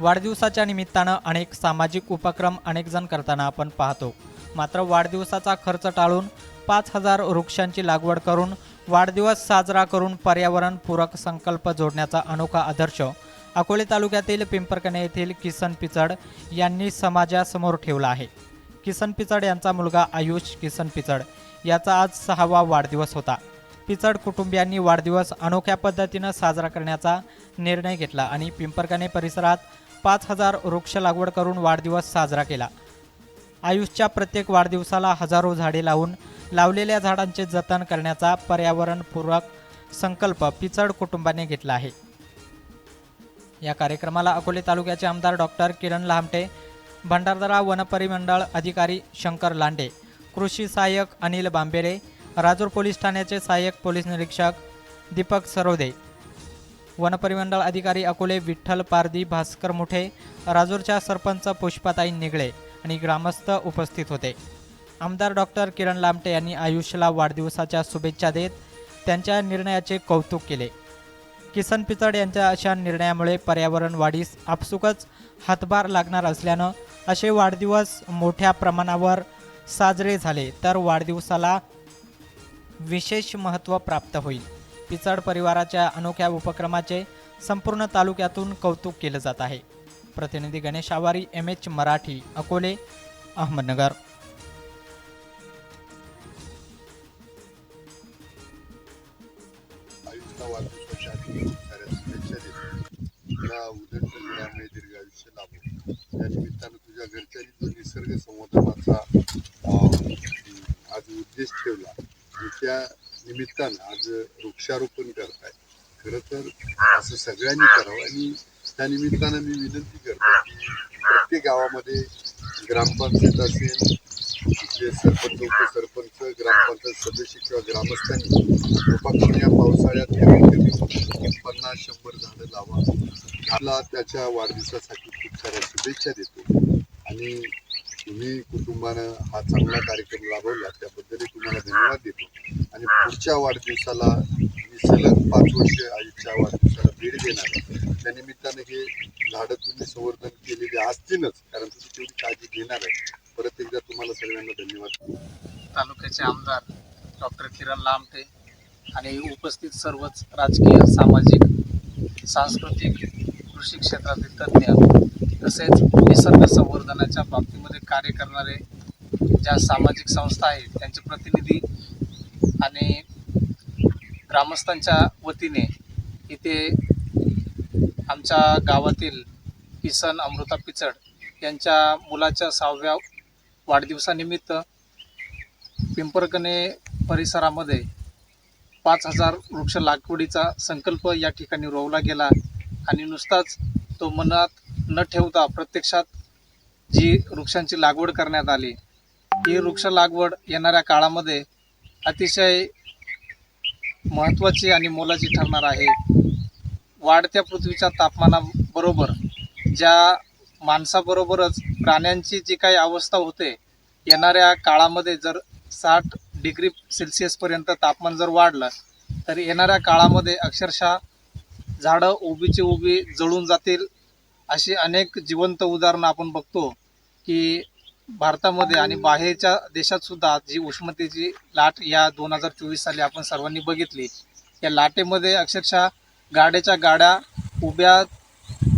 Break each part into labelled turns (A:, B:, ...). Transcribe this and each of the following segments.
A: वाढदिवसाच्या निमित्तानं अनेक सामाजिक उपक्रम अनेक जण करताना आपण पाहतो. मात्र वाढदिवसाचा खर्च टाळून पाच हजार वृक्षांची लागवड करून वाढदिवस साजरा करून पर्यावरणपूरक संकल्प जोडण्याचा अनोखा आदर्श अकोले तालुक्यातील पिंपरकणे येथील किसन पिचड यांनी समाजासमोर ठेवला आहे. किसन पिचड यांचा मुलगा आयुष किसन पिचड याचा आज सहावा वाढदिवस होता. पिचड कुटुंबियांनी वाढदिवस अनोख्या पद्धतीनं साजरा करण्याचा निर्णय घेतला आणि पिंपरकणे परिसरात पाच हजार वृक्ष लागवड करून वाढदिवस साजरा केला. आयुषच्या प्रत्येक वाढदिवसाला हजारो झाडे लावून लावलेल्या झाडांचे जतन करण्याचा पर्यावरणपूरक संकल्प पिचड कुटुंबाने घेतला आहे. या कार्यक्रमाला अकोले तालुक्याचे आमदार डॉक्टर किरण लहामटे भंडारदरा वनपरिमंडळ अधिकारी शंकर लांडे कृषी सहाय्यक अनिल बांबेरे राजूर पोलीस ठाण्याचे सहाय्यक पोलीस निरीक्षक दीपक सरोदे वनपरिमंडळ अधिकारी अकोले विठ्ठल पारदी भास्कर मुठे राजूरच्या सरपंच पुष्पाताई निगळे आणि ग्रामस्थ उपस्थित होते. आमदार डॉक्टर किरण लामटे यांनी आयुष्याला वाढदिवसाच्या शुभेच्छा देत त्यांच्या निर्णयाचे कौतुक केले. किसन पिचड यांच्या अशा निर्णयामुळे पर्यावरण वाढीस आपसुकच हातभार लागणार असल्यानं असे वाढदिवस मोठ्या प्रमाणावर साजरे झाले तर वाढदिवसाला विशेष महत्त्व प्राप्त होईल. पिचड परिवाराच्या अनोख्या उपक्रमाचे संपूर्ण तालुक्यातून कौतुक केलं जात आहे. प्रतिनिधी गणेश आवारी एम एच मराठी अकोले अहमदनगर.
B: आयुष्याला तुझ्या घरच्यांनी जो निसर्ग संवर्धनाचा आज उद्देश ठेवला त्या निमित्तानं आज वृक्षारोपण करताय. खरं तर असं सगळ्यांनी करावं आणि त्या निमित्तानं मी विनंती करतो की प्रत्येक गावामध्ये ग्रामपंचायत असेल तिथले सरपंच उपसरपंच ग्रामपंचायत सदस्य किंवा ग्रामस्थांनी कृपा या पावसाळ्यात कमीत कमी पन्नास शंभर झाडं लावा. मला त्याच्या वाढदिवसासाठी खूप साऱ्या शुभेच्छा देतो. आणि तुम्ही कुटुंबानं हा चांगला कार्यक्रम राबवला त्याबद्दलही तुम्हाला धन्यवाद देतो. आणि पुढच्या वाढदिवसाला मी सलग पाच वर्ष आईच्या वाढदिवसाला भेट देणार त्यानिमित्तानं त्या निमित्तानं हे झाडं तुम्ही संवर्धन केलेले असतीलच कारण तुम्ही तेवढी काळजी घेणार आहे. परत एकदा तुम्हाला सगळ्यांना धन्यवाद.
C: तालुक्याचे आमदार डॉक्टर किरण लामटे आणि उपस्थित सर्वच राजकीय सामाजिक सांस्कृतिक कृषी क्षेत्रातील तज्ज्ञ तसेच निसर्ग संवर्धनाच्या बाबतीमध्ये कार्य करणारे ज्या सामाजिक संस्था आहेत त्यांचे प्रतिनिधी आणि ग्रामस्थांच्या वतीने इथे आमच्या गावातील किसन अमृता पिचड यांच्या मुलाच्या सहाव्या वाढदिवसानिमित्त पिंपरकणे परिसरामध्ये पाच हजार वृक्ष लागवडीचा संकल्प या ठिकाणी रोवला गेला. आणि नुसताच तो मनात न ठेवता प्रत्यक्षात जी वृक्षांची लागवड करण्यात आली ही वृक्ष लागवड येणाऱ्या काळामध्ये अतिशय महत्त्वाची आणि मोलाची ठरणार आहे. वाढत्या पृथ्वीच्या तापमानाबरोबर ज्या माणसाबरोबरच प्राण्यांची जी काही अवस्था होते येणाऱ्या काळामध्ये जर साठ डिग्री सेल्सिअसपर्यंत तापमान जर वाढलं तर येणाऱ्या काळामध्ये अक्षरशः झाडं उभीची उभी जळून जातील अशी अनेक जिवंत उदाहरणं आपण बघतो की भारतामध्ये आणि बाहेरच्या देशात सुद्धा जी उष्णतेची लाट या दोन हजार चोवीस साली आपण सर्वांनी बघितली या लाटेमध्ये अक्षरशः गाड्याच्या गाड्या उभ्या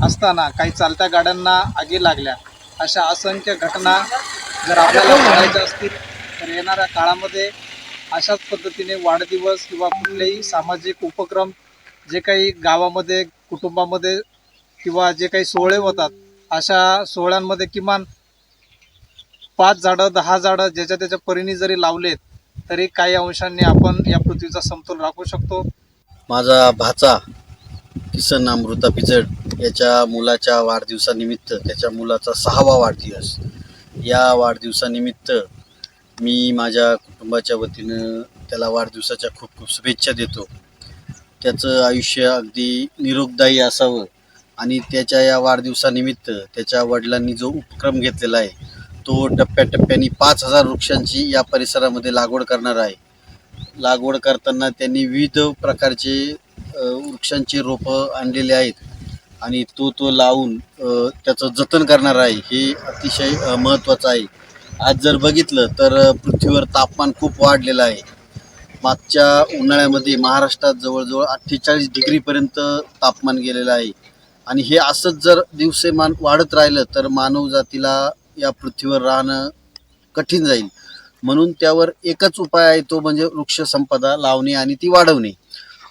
C: असताना काही चालत्या गाड्यांना आगी लागल्या. अशा असंख्य घटना जर आपल्याला बघायच्या असतील तर येणाऱ्या काळामध्ये अशाच पद्धतीने वाढदिवस किंवा कुठलेही सामाजिक उपक्रम जे काही गावामध्ये कुटुंबामध्ये किंवा जे काही सोहळे होतात अशा सोहळ्यांमध्ये किमान पाच झाडं दहा झाडं ज्याच्या त्याच्या परीने जरी लावलेत तरी काही अंशांनी आपण या पृथ्वीचा समतोल राखू शकतो.
D: माझा भाचा किसन अमृता पिचड याच्या मुलाच्या वाढदिवसानिमित्त त्याच्या मुलाचा सहावा वाढदिवस. या वाढदिवसानिमित्त मी माझ्या कुटुंबाच्या वतीनं त्याला वाढदिवसाच्या खूप खूप शुभेच्छा देतो. त्याचं आयुष्य अगदी निरोगदायी असावं. आणि त्याच्या या वाढदिवसानिमित्त त्याच्या वडिलांनी जो उपक्रम घेतलेला आहे तो टप्प्याटप्प्याने पाच हजार वृक्षांची या परिसरामध्ये लागवड करणार आहे. लागवड करताना त्यांनी विविध प्रकारचे वृक्षांची रोपं आणलेले आहेत. आणि तो तो लावून त्याचं जतन करणार आहे हे अतिशय महत्त्वाचं आहे. आज जर बघितलं तर पृथ्वीवर तापमान खूप वाढलेलं आहे. मागच्या उन्हाळ्यामध्ये महाराष्ट्रात जवळजवळ अठ्ठेचाळीस डिग्रीपर्यंत तापमान गेलेलं आहे. आणि हे असंच जर दिवसेमान वाढत राहिलं तर मानवजातीला या पृथ्वीवर राहणं कठीण जाईल. म्हणून त्यावर एकच उपाय आहे तो म्हणजे वृक्षसंपदा लावणे आणि ती वाढवणे.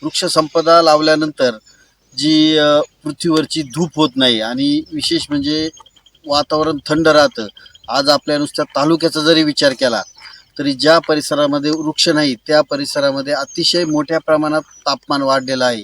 D: वृक्षसंपदा लावल्यानंतर जी पृथ्वीवरची धूप होत नाही आणि विशेष म्हणजे वातावरण थंड राहतं. आज आपल्या नुसत्या तालुक्याचा जरी विचार केला तरी ज्या परिसरामध्ये वृक्ष नाही त्या परिसरामध्ये अतिशय मोठ्या प्रमाणात तापमान वाढलेलं आहे.